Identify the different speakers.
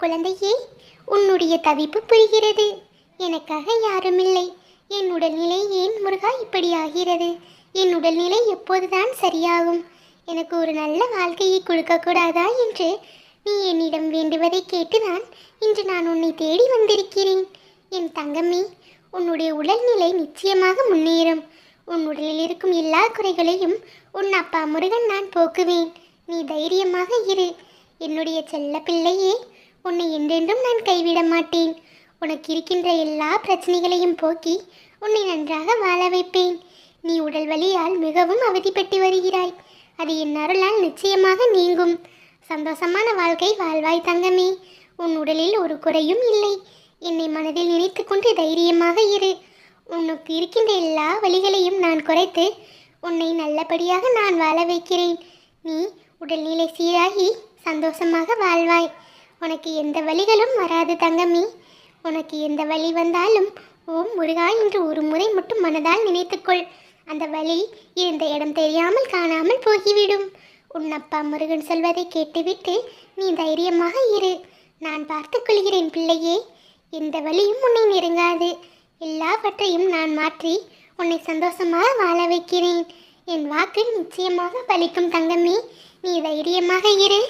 Speaker 1: குழந்தையே உன்னுடைய தவிப்பு புரிகிறது. எனக்காக யாருமில்லை. என் உடல்நிலை ஏன் முருகா இப்படி ஆகிறது? என் உடல்நிலை எப்போதுதான் சரியாகும். எனக்கு ஒரு நல்ல வாழ்க்கையை கொடுக்கக்கூடாதா என்று நீ என்னிடம் வேண்டுவதை கேட்டுதான் இன்று நான் உன்னை தேடி வந்திருக்கிறேன். என் தங்கமே உன்னுடைய உடல்நிலை நிச்சயமாக முன்னேறும். உன் உடலில் இருக்கும் எல்லா குறைகளையும் உன் அப்பா முருகன் நான் போக்குவேன். நீ தைரியமாக இரு. என்னுடைய செல்ல பிள்ளையே உன்னை என்றென்றும் நான் கைவிட மாட்டேன். உனக்கு இருக்கின்ற எல்லா பிரச்சனைகளையும் போக்கி உன்னை நன்றாக வாழ வைப்பேன். நீ உடல் வலியால் மிகவும் அவதிப்பட்டு வருகிறாய். அது என் அருளால் நிச்சயமாக நீங்கும். சந்தோஷமான வாழ்க்கை வாழ்வாய் தங்கமே. உன் உடலில் ஒரு குறையும் இல்லை. என்னை மனதில் நினைத்து கொண்டு தைரியமாக இரு. உனக்கு இருக்கின்ற எல்லா வழிகளையும் நான் குறைத்து உன்னை நல்லபடியாக நான் வாழ வைக்கிறேன். நீ உடல்நிலை சீராகி சந்தோஷமாக வாழ்வாய். உனக்கு எந்த வழிகளும் வராது தங்கமி. உனக்கு எந்த வழி வந்தாலும் ஓம் முருகா என்று ஒரு முறை மட்டும் மனதால் நினைத்துக்கொள். அந்த வழி இருந்த இடம் தெரியாமல் காணாமல் போகிவிடும். உன் அப்பா முருகன் சொல்வதை கேட்டுவிட்டு நீ தைரியமாக இரு. நான் பார்த்துக்கொள்கிறேன் பிள்ளையே. எந்த வழியும் உன்னை நெருங்காது. எல்லாவற்றையும் நான் மாற்றி உன்னை சந்தோஷமாக வாழ வைக்கிறேன். என் வாக்கு நிச்சயமாக பலிக்கும் தங்கமே. நீ தைரியமாக இரு.